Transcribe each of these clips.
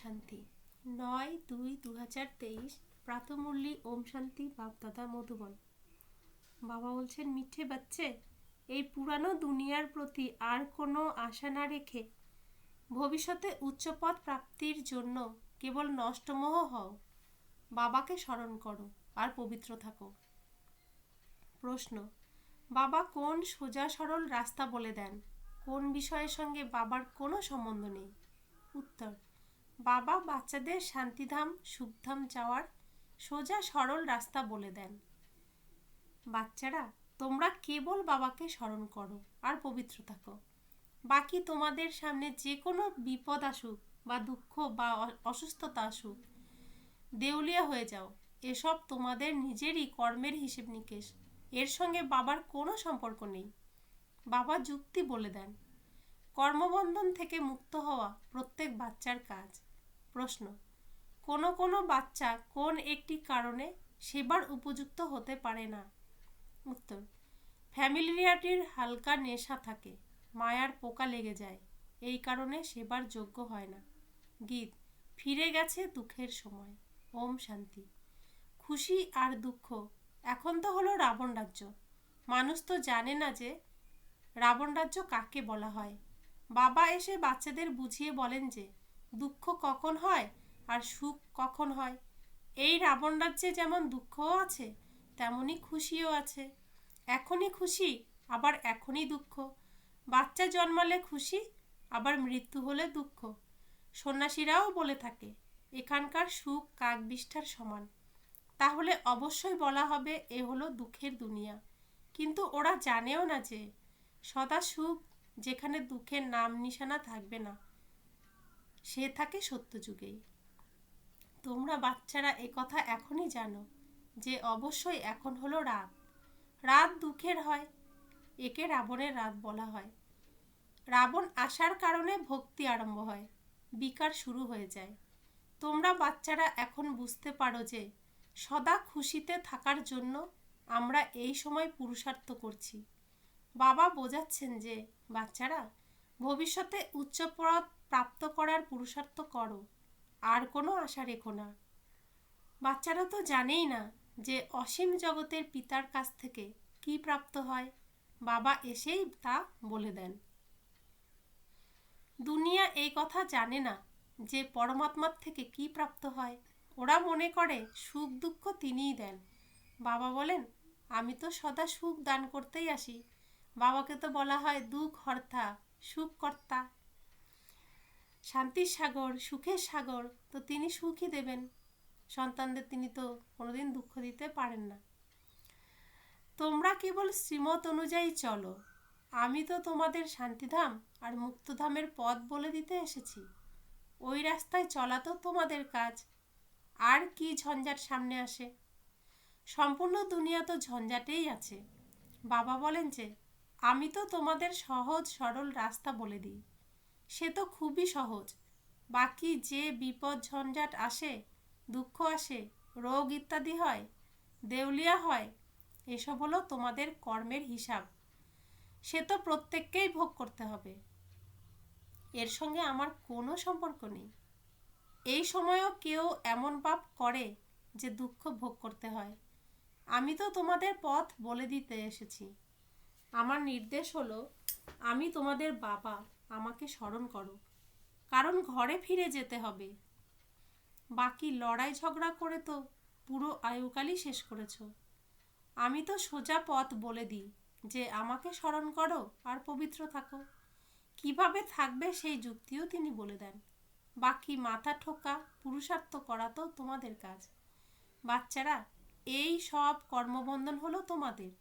শান্তি। নয় দুই দু হাজার তেইশ প্রাতমূল্যী ওম শান্তি বাপদাদা মধুবন। বাবা বলছেন, মিঠে বাচ্চে, এই পুরানো দুনিয়ার প্রতি আর কোনো আশা না রেখে ভবিষ্যতে উচ্চপদ প্রাপ্তির জন্য কেবল নষ্টমোহ হও। বাবাকে স্মরণ করো আর পবিত্র থাকো। প্রশ্ন, বাবা কোন সোজা সরল রাস্তা বলে দেন? কোন বিষয়ের সঙ্গে বাবার কোনো সম্বন্ধ নেই? বাবা বাচ্চাদের শান্তিধাম সুখধাম যাওয়ার সোজা সরল রাস্তা বলে দেন। বাচ্চারা, তোমরা কেবল বাবাকে স্মরণ করো আর পবিত্র থাকো। বাকি তোমাদের সামনে যে কোনো বিপদ আসুক বা দুঃখ বা অসুস্থতা আসুক, দেউলিয়া হয়ে যাও। এসব তোমাদের নিজেরই কর্মের হিসেব নিকেশ। এর সঙ্গে বাবার কোনো সম্পর্ক নেই। বাবা যুক্তি বলে দেন, কর্মবন্ধন থেকে মুক্ত হওয়া প্রত্যেক বাচ্চার কাজ। প্রশ্ন। কোনো কোনো বাচ্চা কোন একটি কারণে সেবার উপযুক্ত হতে পারে না? উত্তর, ফ্যামিলিয়ারিটির হালকা নেশা থাকে, মায়ার পোকা লেগে যায়, এই কারণে সেবার যোগ্য হয় না। গীত, ফিরে গেছে দুঃখের সময়, ওম শান্তি। খুশি আর দুঃখ, এখন তো হলো রাবণ রাজ্য। মানুষ তো জানে না যে রাবণ রাজ্য কাকে বলা হয়। বাবা এসে বাচ্চাদের বুঝিয়ে বলেন যে দুঃখ কখন হয় আর সুখ কখন হয়? এই রাবণ রাজ্যে যেমন দুঃখও আছে তেমনই খুশিও আছে। এখনই খুশি, আবার এখনই দুঃখ। বাচ্চা জন্মালে খুশি, আবার মৃত্যু হলে দুঃখ। সন্ন্যাসীরাও বলে থাকে, এখানকার সুখ কাকবিষ্ঠার সমান। তাহলে অবশ্যই বলা হবে এ হলো দুঃখের দুনিয়া। কিন্তু ওরা জানেও না যে, সদা সুখ যেখানে দুঃখের নাম নিশানা থাকবে না। সে থাকে সত্যযুগেই তোমরা বাচ্চারা এ কথা এখনই জানো যে অবশ্যই এখন হলো রাত। রাত দুঃখের হয়, একে রাবণের রাত বলা হয়। রাবণ আসার কারণে ভক্তি আরম্ভ হয়, বিকার শুরু হয়ে যায়। তোমরা বাচ্চারা এখন বুঝতে পারো যে সদা খুশিতে থাকার জন্য আমরা এই সময় পুরুষার্থ করছি। বাবা বোঝাচ্ছেন যে, বাচ্চারা, ভবিষ্যতে উচ্চপদ প্রাপ্ত করার পুরুষার্থ করো। আর কোনো আশা রেখো না। বাচ্চারা তো জানেই না যে অসীম জগতের পিতার কাছ থেকে কি প্রাপ্ত হয়। বাবা এসেই তা বলে দেন। দুনিয়া এই কথা জানে না যে পরমাত্মার থেকে কি প্রাপ্ত হয়। ওরা মনে করে সুখ দুঃখ তিনিই দেন। বাবা বলেন, আমি তো সদা সুখ দান করতেই আসি। বাবাকে তো বলা হয় দুঃখ হর্তা সুখ কর্তা শান্তির সাগর, সুখের সাগর তো তিনি সুখই দেবেন। সন্তানদের তিনি তো কোনোদিন দুঃখ দিতে পারেন না। তোমরা কেবল শ্রীমত অনুযায়ী চলো। আমি তো তোমাদের শান্তিধাম আর মুক্তধামের পথ বলে দিতে এসেছি। ওই রাস্তায় চলা তো তোমাদের কাজ। আর কি ঝঞ্ঝাট সামনে আসে? সম্পূর্ণ দুনিয়া তো ঝঞ্ঝাটেই আছে। বাবা বলেন যে, আমি তো তোমাদের সহজ সরল রাস্তা বলে দিই। সে তো খুবই সহজ। বাকি যে বিপদ ঝঞ্ঝাট আসে, দুঃখ আসে, রোগ ইত্যাদি হয়, দেউলিয়া হয়, এসব হলো তোমাদের কর্মের হিসাব। সে তো প্রত্যেককেই ভোগ করতে হবে। এর সঙ্গে আমার কোনো সম্পর্ক নেই। এই সময়ও কেউ এমন পাপ করে যে দুঃখ ভোগ করতে হয়। আমি তো তোমাদের পথ বলে দিতে এসেছি। আমার নির্দেশ হলো, আমি তোমাদের বাবা। আমাকে স্মরণ করো, কারণ ঘরে ফিরে যেতে হবে। বাকি লড়াই ঝগড়া করে তো পুরো আয়ুকালই শেষ করেছ। আমি তো সোজা পথ বলে দিই যে আমাকে স্মরণ করো আর পবিত্র থাকো। কীভাবে থাকবে সেই যুক্তিও তিনি বলে দেন। বাকি মাথা ঠোকা পুরুষার্থ করা তো তোমাদের কাজ। বাচ্চারা, এই সব কর্মবন্ধন হলো তোমাদের।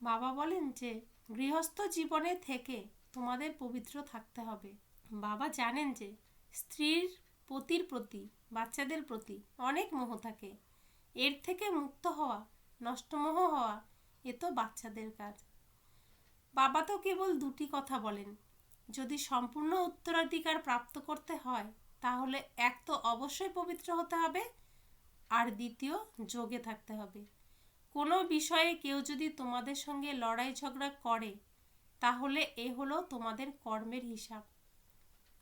বাবা বলেন যে গৃহস্থ জীবনে থেকে তোমাদের পবিত্র থাকতে হবে। বাবা জানেন যে স্ত্রীর পতির প্রতি, বাচ্চাদের প্রতি অনেক মোহ থাকে। এর থেকে মুক্ত হওয়া, নষ্টমোহ হওয়া, এ তো বাচ্চাদের কাজ। বাবা তো কেবল দুটি কথা বলেন। যদি সম্পূর্ণ উত্তরাধিকার প্রাপ্ত করতে হয়, তাহলে এক তো অবশ্যই পবিত্র হতে হবে, আর দ্বিতীয় যোগে থাকতে হবে। কোনো বিষয়ে কেউ যদি তোমাদের সঙ্গে লড়াই ঝগড়া করে, তাহলে এ হলো তোমাদের কর্মের হিসাব।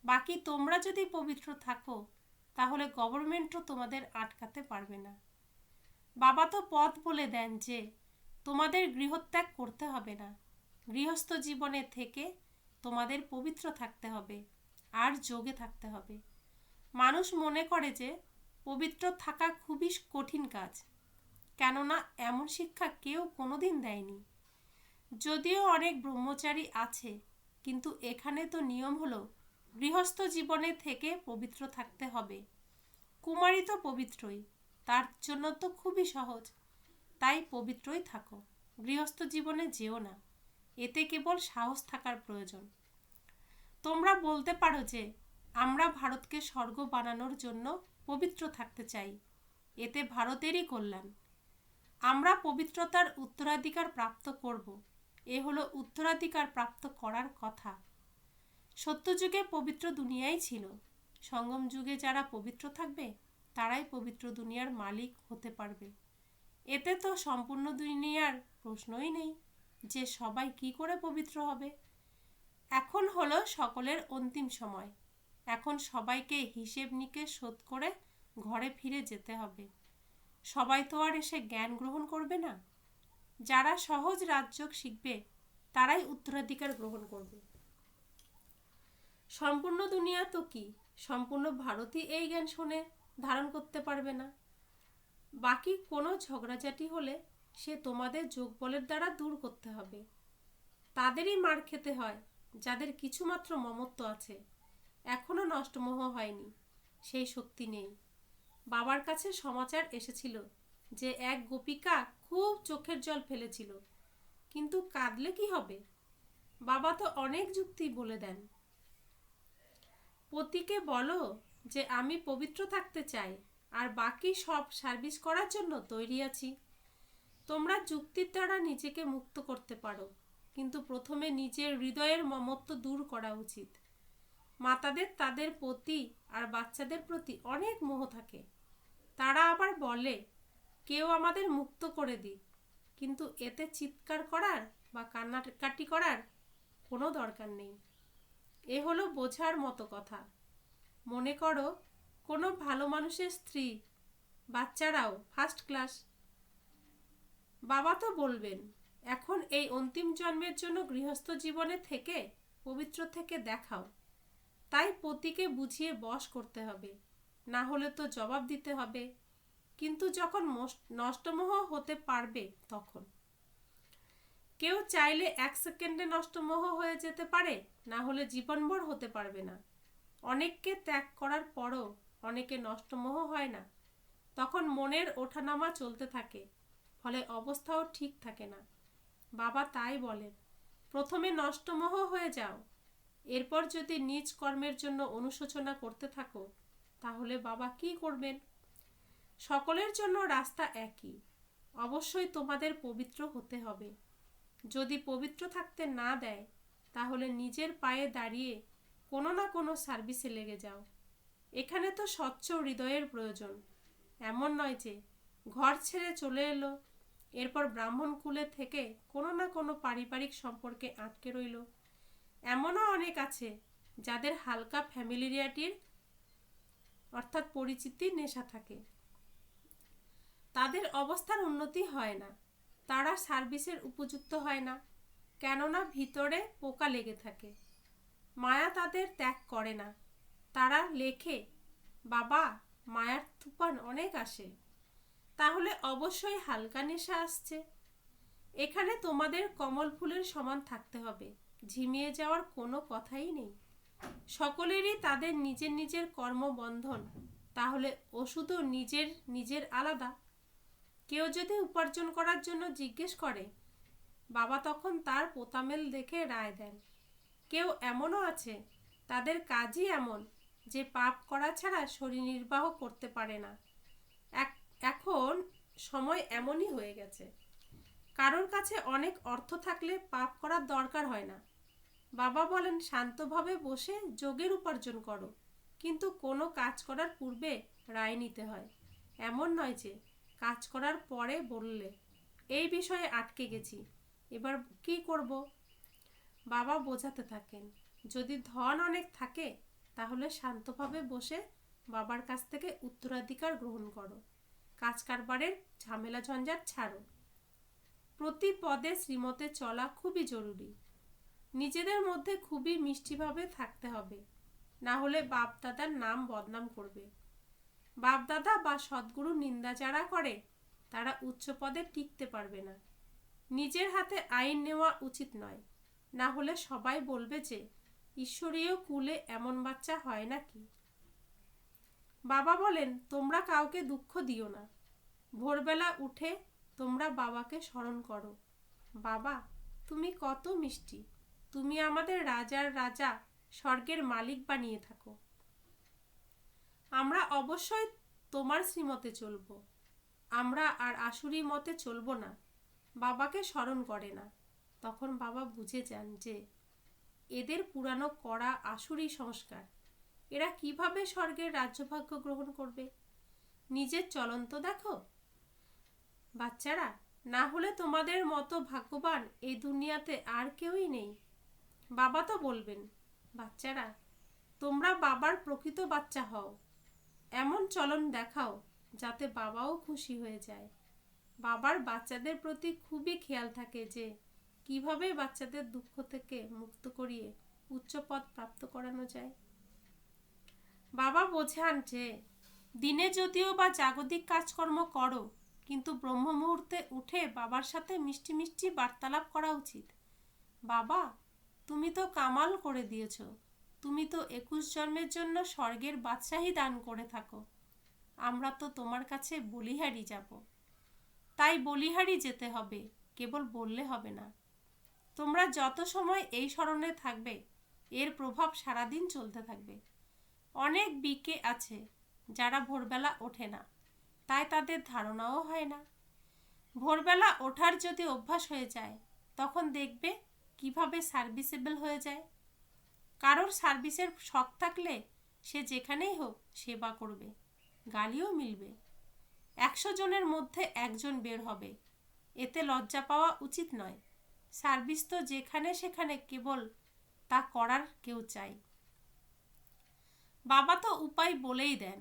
বাকি তোমরা যদি পবিত্র থাকো, তাহলে গভর্নমেন্টও তোমাদের আটকাতে পারবে না। বাবা তো পথ বলে দেন যে, তোমাদের গৃহত্যাগ করতে হবে না। গৃহস্থ জীবনে থেকে তোমাদের পবিত্র থাকতে হবে, আর যোগে থাকতে হবে। মানুষ মনে করে যে, পবিত্র থাকা খুবই কঠিন কাজ। কেননা এমন শিক্ষা কেউ কোনোদিন দেয়নি। যদিও অনেক ব্রহ্মচারী আছে, কিন্তু এখানে তো নিয়ম হলো, গৃহস্থ জীবনে থেকে পবিত্র থাকতে হবে। কুমারী তো পবিত্রই, তার জন্য তো খুবই সহজ। তাই পবিত্রই থাকো, গৃহস্থ জীবনে যেও না, এতে কেবল সাহস থাকার প্রয়োজন। তোমরা বলতে পারো যে, আমরা ভারতকে স্বর্গ বানানোর জন্য পবিত্র থাকতে চাই, এতে ভারতেরই কল্যাণ। আমরা পবিত্রতার উত্তরাধিকার প্রাপ্ত করব। এ হলো উত্তরাধিকার প্রাপ্ত করার কথা। সত্যযুগে পবিত্র দুনিয়াই ছিল। সঙ্গম যুগে যারা পবিত্র থাকবে, তারাই পবিত্র দুনিয়ার মালিক হতে পারবে। এতে তো সম্পূর্ণ দুনিয়ার প্রশ্নই নেই যে সবাই কি করে পবিত্র হবে। এখন হলো সকলের অন্তিম সময়। এখন সবাইকে হিসেব নিকেশ শোধ করে ঘরে ফিরে যেতে হবে। সবাই তো আর এসে জ্ঞান গ্রহণ করবে না। যারা সহজ রাজযোগ শিখবে, তারাই উত্তরাধিকার গ্রহণ করবে। সম্পূর্ণ দুনিয়া তো কি? সম্পূর্ণ ভারতই এই জ্ঞান শুনে ধারণ করতে পারবে না। বাকি কোনো ঝগড়াঝাটি হলে সে তোমাদের যোগ বলের দ্বারা দূর করতে হবে। তাদেরই মার খেতে হয়, যাদের কিছুমাত্র মমত্ব আছে। এখনও নষ্টমোহ হয়নি, সেই শক্তি নেই। বাবার কাছে সমাচার এসেছিল যে এক গোপিকা খুব চোখের জল ফেলেছিল। কিন্তু কাঁদলে কি হবে? বাবা তো অনেক যুক্তি বলে দেন। পতিকে বলো যে আমি পবিত্র থাকতে চাই আর বাকি সব সার্ভিস করার জন্য তৈরি আছি। তোমরা যুক্তির দ্বারা নিজেকে মুক্ত করতে পারো, কিন্তু প্রথমে নিজের হৃদয়ের মমত্ব দূর করা উচিত। মাতাদের, তাদের পতি আর বাচ্চাদের প্রতি অনেক মোহ থাকে। তারা আবার বলে, কেউ আমাদের মুক্ত করে দিক। কিন্তু এতে চিৎকার করার বা কান্নাকাটি করার কোনো দরকার নেই। এ হলো বোঝার মতো কথা। মনে করো, কোনো ভালো মানুষের স্ত্রী, বাচ্চারাও ফার্স্ট ক্লাস বাবা তো বলবেন, এখন এই অন্তিম জন্মের জন্য গৃহস্থ জীবনে থেকে, পবিত্র থেকে দেখাও। তাই পতিকে বুঝিয়ে বশ করতে হবে। না হলে তো জবাব দিতে হবে। কিন্তু যখন নষ্টমোহ হতে পারবে তখন। কেউ চাইলে এক সেকেন্ডে নষ্টমোহ হয়ে যেতে পারে, না হলে জীবনভর হতে পারবে না। অনেককে ত্যাগ করার পরও অনেকে নষ্টমোহ হয় না। তখন মনের ওঠানামা চলতে থাকে, ফলে অবস্থাও ঠিক থাকে না। বাবা তাই বলেন, প্রথমে নষ্টমোহ হয়ে যাও। এরপর যদি নিজ কর্মের জন্য অনুশোচনা করতে থাকো তাহলে বাবা কি করবেন? সকলের জন্য রাস্তা একই। অবশ্যই তোমাদের পবিত্র হতে হবে। যদি পবিত্র থাকতে না দেয়, তাহলে নিজের পায়ে দাঁড়িয়ে কোনো না কোনো সার্ভিসে লেগে যাও। এখানে তো স্বচ্ছ হৃদয়ের প্রয়োজন। এমন নয় যে ঘর ছেড়ে চলে এলো, এরপর ব্রাহ্মণ কুলে থেকে কোনো না কোনো পারিবারিক সম্পর্কে আটকে রইল। এমনও অনেক আছে যাদের হালকা ফ্যামিলিয়ারিটির অর্থাৎ পরিচিতি নেশা থাকে। তাদের অবস্থার উন্নতি হয় না। তারা সার্ভিসের উপযুক্ত হয় না। কেননা ভিতরে পোকা লেগে থাকে। মায়া তাদের ত্যাগ করে না। তারা লেখে, বাবা, মায়ার তুফান অনেক আসে। তাহলে অবশ্যই হালকা নেশা আসছে। এখানে তোমাদের কমল ফুলের সমান থাকতে হবে। ঝিমিয়ে যাওয়ার কোনো কথাই নেই। সকলেরই তাদের নিজের নিজের কর্মবন্ধন, তাহলে ওষুধও নিজের নিজের আলাদা। কেউ যদি উপার্জন করার জন্য জিজ্ঞেস করে, বাবা তখন তার পোতামেল দেখে রায় দেন। কেউ এমনও আছে, তাদের কাজই এমন, যে পাপ করা ছাড়া শরীর নির্বাহ করতে পারে না। এখন সময় এমনই হয়ে গেছে। কারোর কাছে অনেক অর্থ থাকলে পাপ করার দরকার হয় না। বাবা বলেন, শান্তভাবে বসে যোগের উপার্জন করো, কিন্তু কোনো কাজ করার পূর্বে রায় নিতে হয়। এমন নয় যে কাজ করার পরে বললে, এই বিষয়ে আটকে গেছি, এবার কি করব? বাবা বোঝাতে থাকেন, যদি ধন অনেক থাকে, তাহলে শান্তভাবে বসে বাবার কাছ থেকে উত্তরাধিকার গ্রহণ করো। কাজ কারবারের ঝামেলা ঝঞ্ঝাট ছাড়ো। প্রতি পদে শ্রীমতে চলা খুবই জরুরি। নিজেদের মধ্যে খুবই মিষ্টিভাবে থাকতে হবে। না হলে বাপ দাদার নাম বদনাম করবে। বাপ দাদা বা সদ্গুরু নিন্দা যারা করে, তারা উচ্চ পদে টিকতে পারবে না। নিজের হাতে আইন নেওয়া উচিত নয়। না হলে সবাই বলবে যে, ঈশ্বরীয় কুলে এমন বাচ্চা হয় নাকি? বাবা বলেন, তোমরা কাউকে দুঃখ দিও না। ভোরবেলা উঠে তোমরা বাবাকে স্মরণ করো। বাবা, তুমি কত মিষ্টি। তুমি আমাদের রাজার রাজা, স্বর্গের মালিক বানিয়ে থাকো। আমরা অবশ্যই তোমার শ্রীমতে চলব। আমরা আর আসুরি মতে চলব না। বাবাকে স্মরণ করে না। তখন বাবা বুঝে যান যে, এদের পুরানো করা আসুরি সংস্কার। এরা কীভাবে স্বর্গের রাজ্যভাগ্য গ্রহণ করবে? নিজের চলন্ত দেখো। বাচ্চারা, না হলে তোমাদের মতো ভাগ্যবান এই দুনিয়াতে আর কেউই নেই। বাবা তো বলবেন, বাচ্চারা, তোমরা বাবার প্রকৃত বাচ্চা হও। এমন চলন দেখাও যাতে বাবাও খুশি হয়ে যায়। বাবার বাচ্চাদের প্রতি খুবই খেয়াল থাকে যে কীভাবে বাচ্চাদের দুঃখ থেকে মুক্ত করিয়ে উচ্চ পদ প্রাপ্ত করানো যায়। বাবা বোঝান যে, দিনে যদিও বা জাগতিক কাজকর্ম করো, কিন্তু ব্রহ্ম মুহূর্তে উঠে বাবার সাথে মিষ্টি মিষ্টি বার্তালাপ করা উচিত। বাবা তুমি তো কামাল করে দিয়েছ। তুমি তো একুশ জন্মের জন্য স্বর্গের বাদশাহী দান করে থাকো। আমরা তো তোমার কাছে বলিহারি যাব। তাই বলিহারি যেতে হবে, কেবল বললে হবে না। তোমরা যত সময় এই স্মরণে থাকবে, এর প্রভাব সারাদিন চলতে থাকবে। অনেক বিকে আছে, যারা ভোরবেলা ওঠে না, তাই তাদের ধারণাও হয় না। ভোরবেলা ওঠার যদি অভ্যাস হয়ে যায়, তখন দেখবে কীভাবে সার্ভিসেবল হয়ে যায়? কারোর সার্ভিসের শখ থাকলে সে যেখানেই হোক সেবা করবে, গালিও মিলবে। একশো জনের মধ্যে একজন বের হবে। এতে লজ্জা পাওয়া উচিত নয়। সার্ভিস তো যেখানে সেখানে কেবল তা করার কেউ চাই। বাবা তো উপায় বলেই দেন,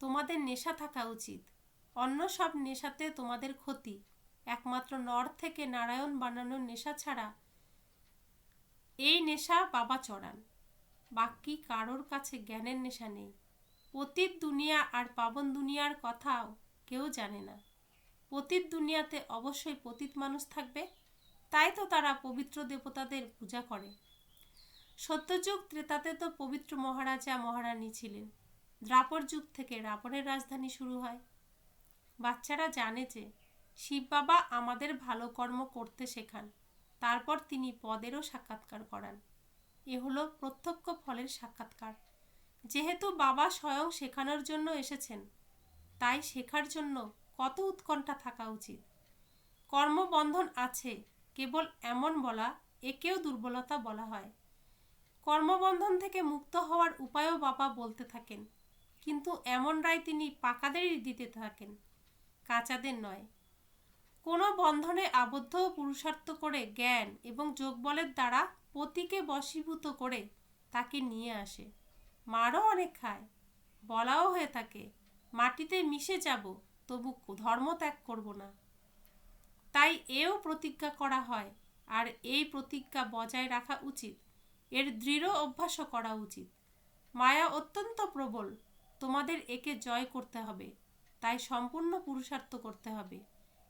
তোমাদের নেশা থাকা উচিত। অন্য সব নেশাতে তোমাদের ক্ষতি। একমাত্র নর থেকে নারায়ণ বানানোর নেশা ছাড়া এই নেশা বাবা চড়ান। বাকি কারোর কাছে জ্ঞানের নেশা নেই। অতীত দুনিয়া আর পাবন দুনিয়ার কথাও কেউ জানে না। পতিত দুনিয়াতে অবশ্যই পতীত মানুষ থাকবে, তাই তো তারা পবিত্র দেবতাদের পূজা করে। সত্যযুগ ত্রেতাতে তো পবিত্র মহারাজা, মহারানী ছিলেন। দ্রাপর যুগ থেকে রাবণের রাজধানী শুরু হয়। বাচ্চারা জানে যে, শিব বাবা আমাদের ভালো কর্ম করতে শেখান। তারপর তিনি পদেরও সাক্ষাৎকার করান। এ হলো প্রত্যক্ষ ফলের সাক্ষাৎকার। যেহেতু বাবা স্বয়ং শেখানোর জন্য এসেছেন, তাই শেখার জন্য কত উৎকণ্ঠা থাকা উচিত? কর্মবন্ধন আছে, কেবল এমন বলা, একেও দুর্বলতা বলা হয়। কর্মবন্ধন থেকে মুক্ত হওয়ার উপায়ও বাবা বলতে থাকেন, কিন্তু এমন রায় তিনি পাকাদেরই দিতে থাকেন, কাঁচাদের নয়। কোনো বন্ধনে আবদ্ধ পুরুষার্থ করে জ্ঞান এবং যোগবলের দ্বারা পতিকে বশীভূত করে তাকে নিয়ে আসে। মারও অনেক খায়, বলাও হয়ে থাকে, মাটিতে মিশে যাব, তবু ধর্ম ত্যাগ করব না। তাই এও প্রতিজ্ঞা করা হয়, আর এই প্রতিজ্ঞা বজায় রাখা উচিত, এর দৃঢ় অভ্যাসও করা উচিত। মায়া অত্যন্ত প্রবল, তোমাদের একে জয় করতে হবে, তাই সম্পূর্ণ পুরুষার্থ করতে হবে।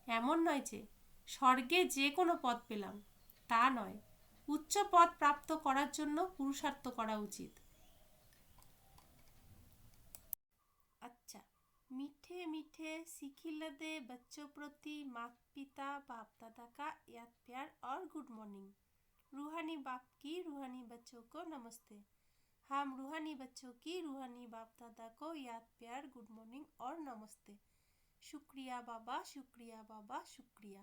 এমন নয় যে স্বর্গে যে কোনো পদ পেলাম তা নয় উচ্চ পদ প্রাপ্ত করার জন্য পুরুষার্থ করা উচিত अच्छा मीठे मीठे सिखिल दे बच्चों प्रति माता पिता बाप दादा का याद प्यार और गुड मॉर्निंग रूहानी बाप की रूहानी बच्चों को नमस्ते हम रूहानी बच्चों की रूहानी बाप दादा को याद प्यार गुड मॉर्निंग और नमस्ते শুক্রিয়া বাবা শুক্রিয়া বাবা শুক্রিয়া।